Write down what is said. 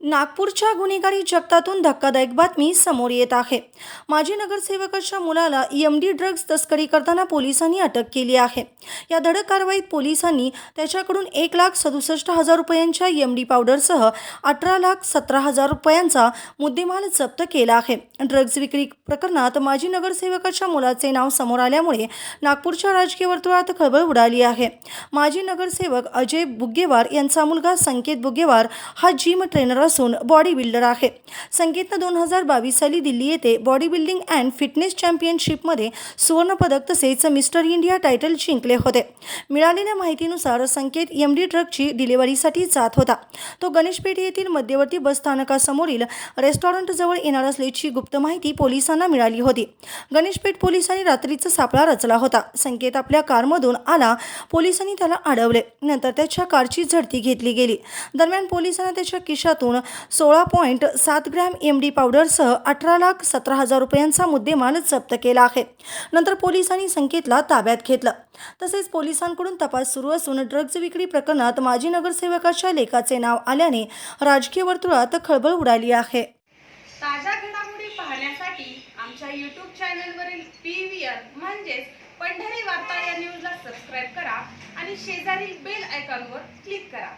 नागपूरच्या गुन्हेगारी जगतातून धक्कादायक बातमी समोर येत आहे. माजी नगरसेवकाच्या मुलाला एम डी ड्रग्ज तस्करी करताना पोलिसांनी अटक केली आहे. या धडक कारवाईत पोलिसांनी त्याच्याकडून एक लाख सदुसष्ट हजार रुपयांच्या एम डी पावडरसह अठरा लाख सतरा हजार रुपयांचा मुद्देमाल जप्त केला आहे. ड्रग्ज विक्री प्रकरणात माजी नगरसेवकाच्या मुलाचे नाव समोर आल्यामुळे नागपूरच्या राजकीय वर्तुळात खळबळ उडाली आहे. माजी नगरसेवक अजय बुग्गेवार यांचा मुलगा संकेत बुग्गेवार हा जिम ट्रेनर असून बॉडी बिल्डर आहे. संगीतनं दोन हजार बावीस साली दिल्ली येथे बॉडी बिल्डिंग अँड फिटनेस चॅम्पियनशिपमध्ये सुवर्णपदक तसेच मिस्टर इंडिया टायटल जिंकले होते. मिळालेल्या माहितीनुसार संकेत एम डी ट्रकची डिलिव्हरीसाठी जात होता. तो गणेशपेठ येथील मध्यवर्ती बस स्थानकासमोरील रेस्टॉरंटजवळ येणार असल्याची गुप्त माहिती पोलिसांना मिळाली होती. गणेशपेठ पोलिसांनी रात्रीचा सापळा रचला होता. संकेत आपल्या कारमधून आला. पोलिसांनी त्याला अडवले. नंतर त्याच्या कारची झडती घेतली गेली. दरम्यान पोलिसांना त्याच्या खिशातून सोळा पॉईंट सात ग्रॅम एम डी पावडरसह अठरा लाख सतरा हजार रुपयांचा मुद्देमाल जप्त केला आहे. नंतर पोलिसांनी संकेतला ताब्यात घेतलं. तसेच पोलिसांकडून तपास सुरू असून ड्रग्ज विक्री प्रकरणात माजी नगरसेवकाच्या लेखाचे नाव आल्याने राजकीय वर्तुळात खळबळ उडाली आहे. ताज्या घडामोडी पाहण्यासाठी आमच्या यूट्यूब चॅनलवरील पी व्ही आर म्हणजेच पंढरी वार्ता या न्यूजला सबस्क्राईब करा आणि शेजारील बेल आयकॉनवर क्लिक करा.